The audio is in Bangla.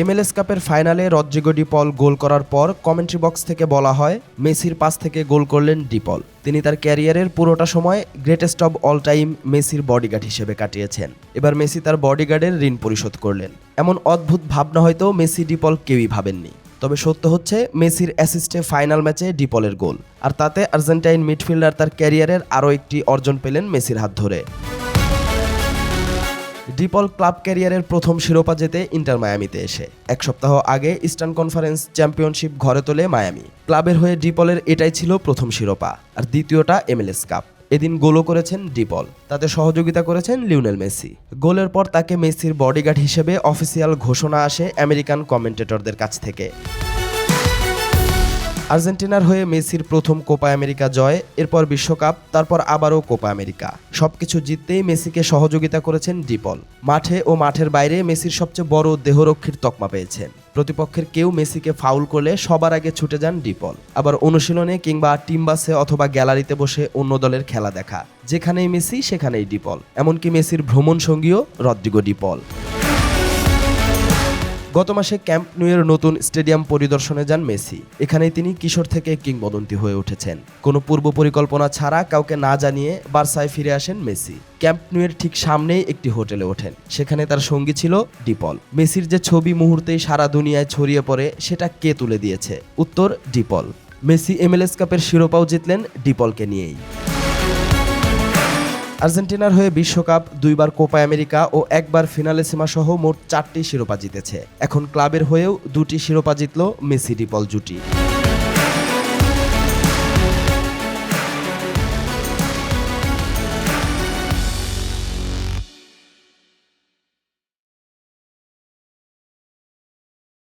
এমএলএস কাপের ফাইনালে রদ্রিগো ডিপল গোল করার পর কমেন্ট্রি বক্স থেকে বলা হয়, মেসির পাস থেকে গোল করলেন ডিপল। তিনি তার ক্যারিয়ারের পুরোটা সময় গ্রেটেস্ট অব অল টাইম মেসির বডিগার্ড হিসেবে কাটিয়েছেন। এবার মেসি তার বডিগার্ডের ঋণ পরিশোধ করলেন। এমন অদ্ভুত ভাবনা হয়তো মেসি ডিপল কেউই ভাবেননি। তবে সত্য হচ্ছে, মেসির অ্যাসিস্টে ফাইনাল ম্যাচে ডিপলের গোল। আর তাতে আর্জেন্টাইন মিডফিল্ডার তার ক্যারিয়ারের আরও একটি অর্জন পেলেন মেসির হাত ধরে। ডিপল ক্লাব ক্যারিয়ারের প্রথম শিরোপা জেতে ইন্টার মায়ামিতে এসে। এক সপ্তাহ আগে ইস্টার্ন কনফারেন্স চ্যাম্পিয়নশিপ ঘরে তোলে মায়ামি। ক্লাবের হয়ে ডিপলের এটাই ছিল প্রথম শিরোপা, আর দ্বিতীয়টা এমএলএস কাপ। এদিন গোলও করেছেন ডিপল, তাতে সহযোগিতা করেছেন লিওনেল মেসি। গোলের পর তাকে মেসির বডিগার্ড হিসেবে অফিসিয়াল ঘোষণা আসে আমেরিকান কমেন্টেটরদের কাছ থেকে। আর্জেন্টিনার হয়ে মেসির প্রথম কোপা আমেরিকা জয়, এরপর বিশ্বকাপ, তারপর আবারও কোপা আমেরিকা। সবকিছু জিততেই মেসিকে সহযোগিতা করেছেন ডিপল। মাঠে ও মাঠের বাইরে মেসির সবচেয়ে বড় দেহরক্ষীর তকমা পেয়েছেন। প্রতিপক্ষের কেউ মেসিকে ফাউল করলে সবার আগে ছুটে যান ডিপল। আবার অনুশীলনে কিংবা টিম বাসে অথবা গ্যালারিতে বসে অন্য দলের খেলা দেখা। যেখানেই মেসি, সেখানেই ডিপল। এমনকি মেসির ভ্রমণ সঙ্গীও রদ্রিগো ডিপল। গত মাসে ক্যাম্প নিউয়ের নতুন স্টেডিয়াম পরিদর্শনে যান মেসি। এখানেই তিনি কিশোর থেকে কিংবদন্তি হয়ে উঠেছেন। কোনো পূর্ব পরিকল্পনা ছাড়া কাউকে না জানিয়ে বার্সায় ফিরে আসেন মেসি। ক্যাম্প নিউয়ের ঠিক সামনেই একটি হোটেলে ওঠেন। সেখানে তার সঙ্গী ছিল ডিপল। মেসির যে ছবি মুহূর্তেই সারা দুনিয়ায় ছড়িয়ে পড়ে, সেটা কে তুলে দিয়েছে? উত্তর ডিপল। মেসি এমএলএস কাপের শিরোপাও জিতলেন ডিপলকে নিয়েই। আর্জেন্টিনার হয়ে বিশ্বকাপ, দুইবার কোপা আমেরিকা ও একবার ফিনালে সীমা সহ মোট চারটি শিরোপা জিতেছে। এখন ক্লাবের হয়েও দুটি শিরোপা জিতল মেসি ডিপল জুটি।